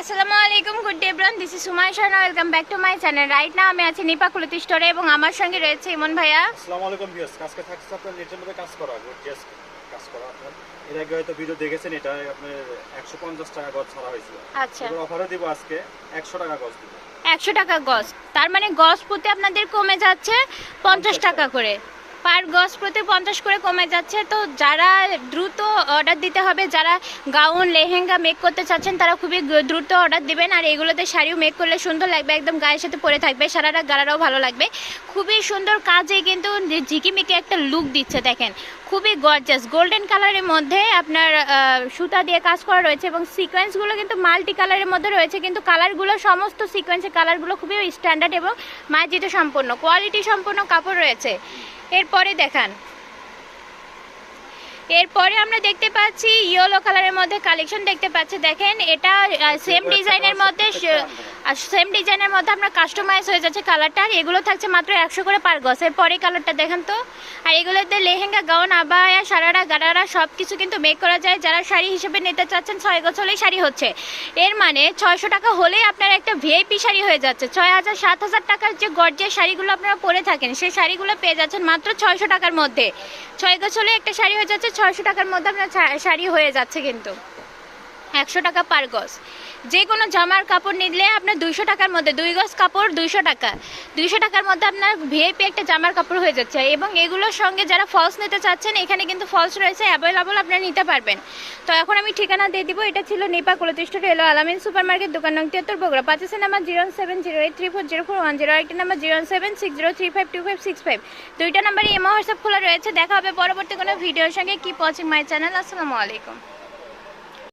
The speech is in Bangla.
আসসালামু আলাইকুম good day bran this is Sumai Shana welcome back to my channel right না আমি আছি নিপা কুলতি স্টোরে এবং আমার সঙ্গে রয়েছে ইমন ভাইয়া। আসসালামু আলাইকুম ভিউয়ার্স আজকে থাকছে আপনার নেটের মধ্যে কাজ করা গর্জিয়াস কাজ করা আপনার। এর আগে হয়তো ভিডিও দেখেছেন এটা আপনার একশো পঞ্চাশ টাকা গজ ছাড়া হয়েছিল। আচ্ছা। এবার অফারে দিব আজকে একশো টাকা গজ দিব। একশো টাকা গজ। তার মানে গজ প্রতি আপনাদের কমে যাচ্ছে পঞ্চাশ টাকা। করে। পার গজ প্রতি পঞ্চাশ করে কমে যাচ্ছে। তো যারা দ্রুত অর্ডার দিতে হবে, যারা গাউন, লেহেঙ্গা মেক করতে চাচ্ছেন, তারা খুবই দ্রুত অর্ডার দিবেন। আর এগুলোতে শাড়িও মেক করলে সুন্দর লাগবে, একদম গায়ের সাথে পরে থাকবে, সারাটা গালারাও ভালো লাগবে। খুবই সুন্দর কাজে কিন্তু ঝিকিমিকি একটা লুক দিচ্ছে, দেখেন। খুবই গর্জাস গোল্ডেন কালারের মধ্যে আপনার সুতা দিয়ে কাজ করা রয়েছে এবং সিকোয়েন্সগুলো কিন্তু মাল্টি কালারের মধ্যে রয়েছে, কিন্তু কালারগুলো সমস্ত সিকোয়েন্সের কালারগুলো খুবই স্ট্যান্ডার্ড এবং মার্জিত সম্পন্ন। কোয়ালিটি সম্পূর্ণ কাপড় রয়েছে। এরপরে দেখান। এরপরে আমরা দেখতে পাচ্ছি ইয়েলো কালারের মধ্যে কালেকশন দেখতে পাচ্ছি। দেখেন এটা সেম ডিজাইনের মধ্যে সেম ডিজাইনের মধ্যে আপনার কাস্টমাইজ হয়ে যাচ্ছে কালারটা আর এগুলো থাকছে মাত্র একশো করে পার এর পরে কালারটা দেখেন তো। আর এগুলোতে লেহেঙ্গা গাউন আবায়া সারারা গারারা সব কিছু কিন্তু মেক করা যায়। যারা শাড়ি হিসেবে নিতে চাচ্ছেন ছয় গজ হলেই শাড়ি হচ্ছে। এর মানে ছয়শো টাকা হলেই আপনার একটা ভিআইপি শাড়ি হয়ে যাচ্ছে। ছয় হাজার সাত হাজার টাকার যে গর্জের শাড়িগুলো আপনারা পরে থাকেন সেই শাড়িগুলো পেয়ে যাচ্ছেন মাত্র ছয়শো টাকার মধ্যে। ছয় গজ হলে একটা শাড়ি হয়ে যাচ্ছে ছয়শো টাকার মধ্যে আপনার শাড়ি হয়ে যাচ্ছে কিন্তু। একশো টাকা পার গজ। যে কোনো জামার কাপড় নিলে আপনার দুইশো টাকার মধ্যে, দুই গজ কাপড় দুইশো টাকা। দুইশো টাকার মধ্যে আপনার ভিআইপি একটা জামার কাপড় হয়ে যাচ্ছে এবং এগুলোর সঙ্গে যারা ফলস নিতে চাচ্ছেন, এখানে কিন্তু ফলস রয়েছে অ্যাভেলেবল আপনারা নিতে পারবেন। তো এখন আমি ঠিকানা দিয়ে দিব, এটা ছিল নেপা কুলতিষ্ঠ রেলো আলামিন সুপার মার্কেট দোকান নং তিয়াত্তর, Bogura. পাঁচেছে number zero seven zero eight three four zero four one zero একটা number zero seven six zero three five two five six five. দুইটা নাম্বারে এমও হোয়াটসঅ্যাপ খোলা রয়েছে, দেখা হবে পরবর্তী কোনো ভিডিওর সঙ্গে। কি ওয়াচিং মাই চ্যানেল আসসালামু আলাইকুম।